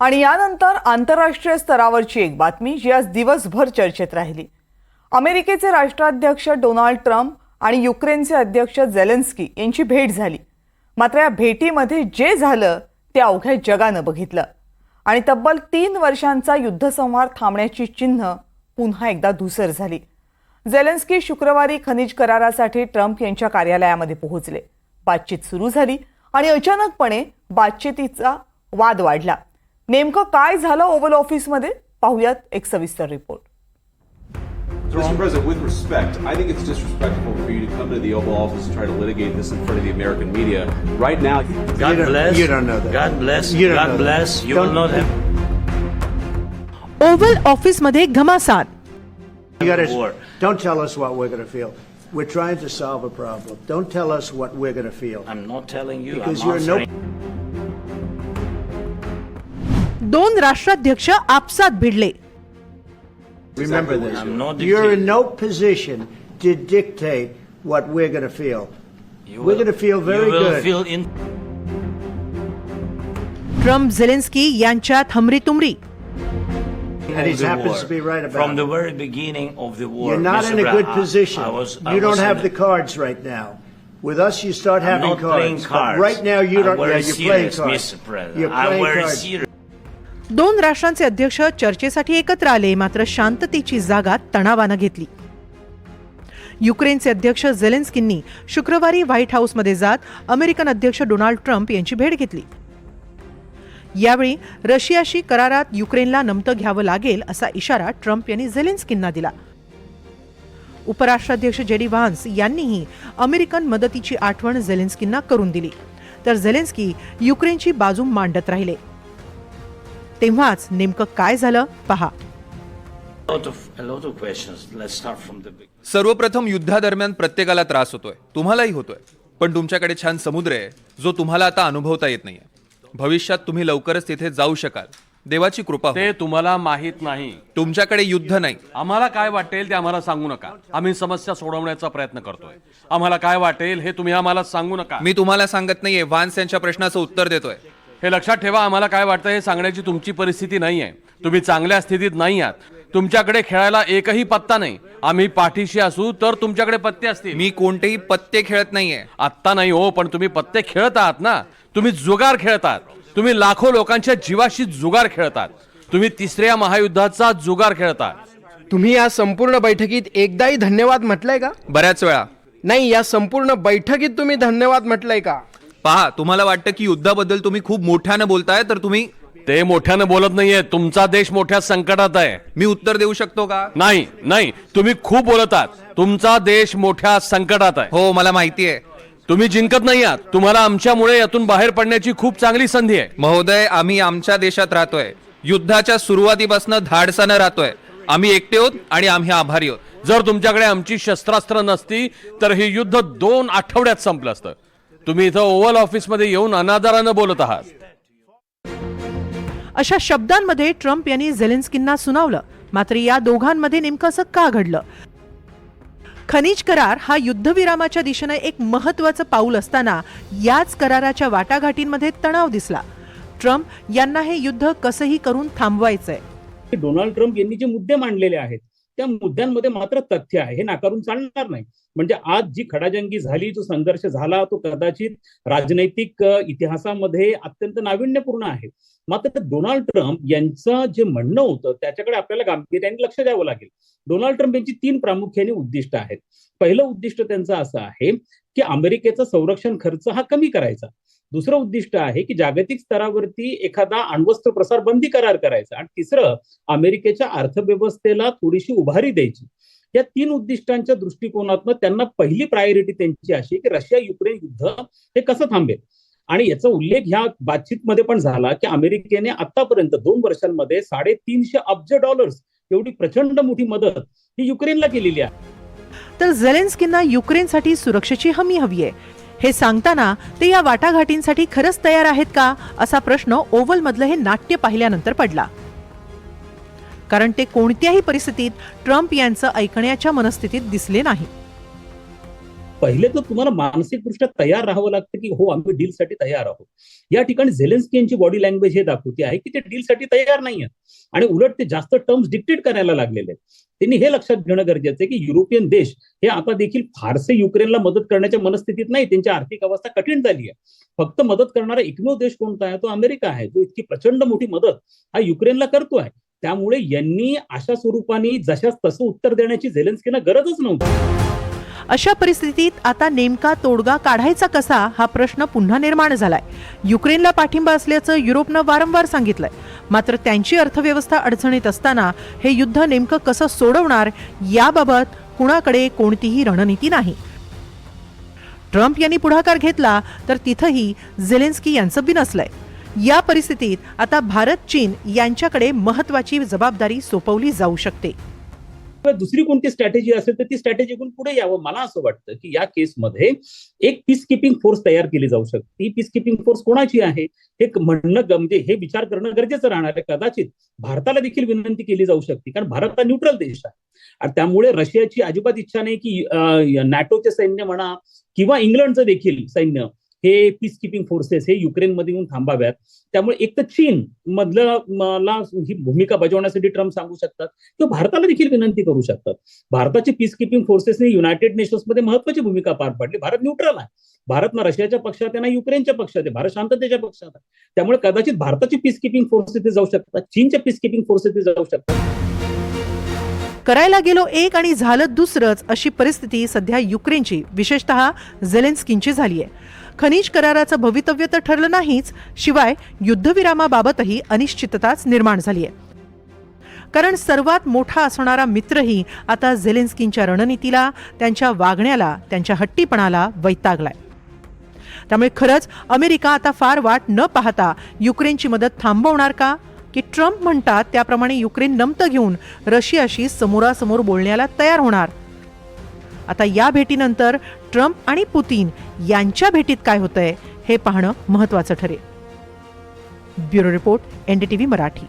आणि यानंतर आंतरराष्ट्रीय स्तरावरची एक बातमी जी आज दिवसभर चर्चेत राहिली. अमेरिकेचे राष्ट्राध्यक्ष डोनाल्ड ट्रम्प आणि युक्रेनचे अध्यक्ष झेलेन्स्की यांची भेट झाली. मात्र या भेटीमध्ये जे झालं ते अवघ्या जगानं बघितलं. आणि तब्बल तीन वर्षांचा युद्धसंहार थांबण्याची चिन्ह पुन्हा एकदा धुसर झाली. झेलेन्स्की शुक्रवारी खनिज करारासाठी ट्रम्प यांच्या कार्यालयामध्ये पोहोचले. बातचीत सुरू झाली आणि अचानकपणे बातचीतीचा वाद वाढला. नेमकं काय झालं ओव्हल ऑफिसमध्ये पाहुयात एक सविस्तर report Mr. President, with respect, I think it's disrespectful for you to come to the Oval Office and try to litigate this in front of the American media. Right now, God You don't- bless. you don't know that. God bless. You don't God know that. bless. You will Don't- not have oval ऑफिसमध्ये घमासान You gotta, war. don't tell us what we're gonna feel. We're trying to solve a problem. Don't tell us what we're gonna feel. I'm not telling you. Because I'm you're no, दोन राष्ट्राध्यक्ष आपसात भिडले remember Exactly what this. I'm not You're in dictating. no position to dictate what we're gonna feel. You We're will- gonna feel very you will good. Feel in, Trump Zelensky यांच्यात हमरीतुमरी And he of the happens war. to be right about From the it. very beginning of the war. You're not Mr. in a Brown, good I- position. I was, I You don't was have in the cards right now. With us, you start I'm having not playing cards. cards. But right now, you I'm don't. very Yeah, you're playing serious, cards. Mr. President. You're I'm playing very cards. serious. दोन राष्ट्रांचे अध्यक्ष चर्चेसाठी एकत्र आले मात्र शांततेची जागा तणावानं घेतली. युक्रेनचे अध्यक्ष झेलेन्स्कींनी शुक्रवारी व्हाईट हाऊसमध्ये जात अमेरिकन अध्यक्ष डोनाल्ड ट्रम्प यांची भेट घेतली. यावेळी रशियाशी करारात युक्रेनला नमतं घ्यावं लागेल असा इशारा ट्रम्प यांनी झेलेन्स्कींना दिला. उपराष्ट्राध्यक्ष जेडी व्हान्स यांनीही अमेरिकन मदतीची आठवण झेलेन्स्कींना करून दिली. तर झेलेन्स्की युक्रेनची बाजू मांडत राहिले. तेव्हाच नेमकं काय झालं पहा. सर्वप्रथम युद्धादरम्यान प्रत्येकाला त्रास होतोय. तुम्हालाही होतोय. पण तुमच्याकडे छान समुद्र आहे जो तुम्हाला आता अनुभवता येत नाहीये. भविष्यात तुम्ही लवकरच तिथे जाऊ शकाल. देवाची कृपा हो. ते तुम्हाला माहीत नाही. तुमच्याकडे युद्ध नाही. आम्हाला काय वाटेल ते आम्हाला सांगू नका. आम्ही समस्या सोडवण्याचा प्रयत्न करतोय. आम्हाला काय वाटेल हे तुम्ही आम्हाला सांगू नका. मी तुम्हाला सांगत नाहीये. व्हान्स यांच्या प्रश्नाचं उत्तर देतोय. हे लक्षात ठेवा आम्हाला काय वाटतं हे सांगण्याची तुमची परिस्थिती नाही आहे तुम्ही चांगल्या स्थितीत नाही आहात. तुमच्याकडे खेळायला एकही पत्ता नाही. आम्ही पाठीशी असू तर तुमच्याकडे पत्ते असतील. मी कोणतेही पत्ते खेळत नाहीये. आत्ता नाही हो पण तुम्ही पत्ते खेळत आहात ना. तुम्ही जुगार खेळतात तुम्ही लाखो लोकांच्या जीवाशी जुगार खेळतात तुम्ही तिसऱ्या महायुद्धाचा जुगार खेळतात तुम्ही या संपूर्ण बैठकीत एकदाही धन्यवाद म्हटलंय का? बऱ्याच वेळा. नाही या संपूर्ण बैठकीत तुम्ही धन्यवाद म्हटलंय का? पहा तुम्हाला वाटतं की युद्धाबद्दल तुम्ही खूप मोठ्यानं बोलताय तर तुम्ही ते मोठ्यानं बोलत नाहीये. तुमचा देश मोठ्या संकटात आहे. मी उत्तर देऊ शकतो का? नाही नाही. तुम्ही खूप बोलत आहात. तुमचा देश मोठ्या संकटात आहे. हो मला माहिती आहे. तुम्ही जिंकत नाही आहात. तुम्हाला आमच्यामुळे यातून बाहेर पडण्याची खूप चांगली संधी आहे. महोदय आम्ही आमच्या देशात राहतोय. युद्धाच्या सुरुवातीपासून धाडसानं राहतोय. आम्ही एकटे आहोत आणि आम्ही आभारी आहोत. जर तुमच्याकडे आमची शस्त्रास्त्र नसती तर हे युद्ध दोन आठवड्यात संपलं असतं. तुम्ही इथं ओव्हल ऑफिसमध्ये येऊन अनादरानं बोलत आहात. अशा शब्दांमध्ये ट्रम्प यांनी झेलेन्स्कींना सुनावलं. मात्र या दोघांमध्ये नेमकं असं का घडलं? खनिज करार हा युद्धविरामाच्या दिशेनं एक महत्वाचं पाऊल असताना याच कराराच्या वाटाघाटींमध्ये तणाव दिसला. ट्रम्प यांना हे युद्ध कसंही करून थांबवायचंय. डोनाल्ड ट्रम्प यांनी जे मुद्दे मांडलेले आहेत त्या मुद्द्यांमध्ये मात्र तथ्य आहे. हे नाकारून चालणार नाही. म्हणजे आज जी खडाजंगी झाली जो संघर्ष झाला तो कदाचित राजनैतिक इतिहासामध्ये अत्यंत नाविन्यपूर्ण आहे. मात्र डोनाल्ड ट्रम्प यांचं जे म्हणणं होतं त्याच्याकडे आपल्याला गांभीर्याने लक्ष द्यावं लागेल. डोनाल्ड ट्रम्प यांची तीन प्रामुख्याने उद्दिष्ट आहेत. पहिलं उद्दिष्ट त्यांचं असं आहे की अमेरिकेचा संरक्षण खर्च हा कमी करायचा. दुसरं उद्दिष्ट आहे की जागतिक स्तरावरती एखादा अण्वस्त्र प्रसार बंदी करार करायचा. आणि तिसरं अमेरिकेच्या अर्थव्यवस्थेला थोडीशी उभारी द्यायची. या तीन उद्दिष्टांच्या दृष्टिकोनातनं त्यांना पहिली प्रायोरिटी त्यांची अशी की रशिया युक्रेन युद्ध हे कसं थांबेल. आणि याचा उल्लेख ह्या बातचीतमध्ये पण झाला की अमेरिकेने आतापर्यंत दोन वर्षांमध्ये साडेतीनशे अब्ज डॉलर्स एवढी प्रचंड मोठी मदत ही युक्रेनला केलेली आहे. तर झेलेन्स्कींना युक्रेनसाठी सुरक्षेची हमी हवी आहे. हे सांगताना ते या वाटाघाटींसाठी खरंच तयार आहेत का असा प्रश्न ओव्हलमधलं हे नाट्य पाहिल्यानंतर पडला. कारण ते कोणत्याही परिस्थितीत ट्रम्प यांचं ऐकण्याच्या मनस्थितीत दिसले नाही. पहिले तर तुम्हाला मानसिकदृष्ट्या तयार राहावं लागतं की हो आम्ही डीलसाठी तयार आहोत. या ठिकाणी झेलेन्स्की यांची बॉडी लँग्वेज हे दाखवते आहे की ते डीलसाठी तयार नाही आहेत. आणि उलट ते जास्त टर्म्स डिक्टेट करायला लागलेले आहेत. त्यांनी हे लक्षात घेणं गरजेचं आहे की युरोपियन देश हे आता देखील फारसे युक्रेनला मदत करण्याच्या मनस्थितीत नाही त्यांची आर्थिक अवस्था कठीण झाली आहे. फक्त मदत करणारा एकमेव देश कोणता आहे? तो अमेरिका आहे. जो इतकी प्रचंड मोठी मदत हा युक्रेनला करतोय त्यामुळे यांनी अशा स्वरूपाने जशाच तसं उत्तर देण्याची झेलेन्स्कीना गरजच नव्हती. अशा परिस्थितीत आता नेमका तोडगा काढायचा कसा हा प्रश्न पुन्हा निर्माण झालाय. युक्रेनला पाठिंबा असल्याचं युरोपनं वारंवार सांगितलंय. मात्र त्यांची अर्थव्यवस्था अडचणीत असताना हे युद्ध नेमकं कसं सोडवणार याबाबत कुणाकडे कोणतीही रणनीती नाही. ट्रम्प यांनी पुढाकार घेतला तर तिथंही झेलेन्स्की यांचं बिनसलंय. या परिस्थितीत आता भारत चीन यांच्याकडे महत्वाची जबाबदारी सोपवली जाऊ शकते. किंवा दुसरी कोणती स्ट्रॅटेजी असेल तर ती स्ट्रॅटेजी घेऊन पुढे यावं. मला असं वाटतं की या केसमध्ये एक पीस किपिंग फोर्स तयार केली जाऊ शकते. ही पीस किपिंग फोर्स कोणाची आहे? हे म्हणणं म्हणजे हे विचार करणं गरजेचं राहणार आहे. कदाचित भारताला देखील विनंती केली जाऊ शकते. कारण भारत हा न्यूट्रल देश आहे. आणि त्यामुळे रशियाची अजिबात इच्छा नाही की नॅटोचे सैन्य म्हणा किंवा इंग्लंडचं देखील सैन्य हे पीस किपिंग फोर्सेस हे युक्रेनमध्ये येऊन थांबाव्यात. त्यामुळे एक तर चीन मधलं ही भूमिका बजावण्यासाठी ट्रम्प सांगू शकतात किंवा भारताला देखील विनंती करू शकतात. भारताची पीस किपिंग फोर्सेसने युनायटेड नेशन्समध्ये महत्वाची भूमिका पार पाडली. भारत न्यूट्रल आहे. भारत ना रशियाच्या पक्षात आहे ना युक्रेनच्या पक्षात आहे. भारत शांततेच्या पक्षात आहे. त्यामुळे कदाचित भारताची पीस किपिंग फोर्सेस तिथे जाऊ शकतात. चीनच्या पीस किपिंग फोर्सेस तिथे जाऊ शकतात. करायला गेलो एक आणि झालं दुसरंच अशी परिस्थिती सध्या युक्रेनची. विशेषतः झेलेन्स्कींची झाली आहे खनिज कराराचं भवितव्य तर ठरलं नाहीच शिवाय युद्धविरामाबाबतही अनिश्चितताच निर्माण झाली आहे. कारण सर्वात मोठा असणारा मित्रही आता झेलेन्स्कींच्या रणनीतीला त्यांच्या वागण्याला त्यांच्या हट्टीपणाला वैतागलाय. त्यामुळे खरंच अमेरिका आता फार वाट न पाहता युक्रेनची मदत थांबवणार का? की ट्रम्प म्हणतात त्याप्रमाणे युक्रेन नमतं घेऊन रशियाशी समोरासमोर बोलण्याला तयार होणार? आता या भेटीनंतर ट्रम्प आणि पुतीन यांच्या भेटीत काय होतंय हे पाहणं महत्वाचं ठरेल. Bureau report NDTV Marathi.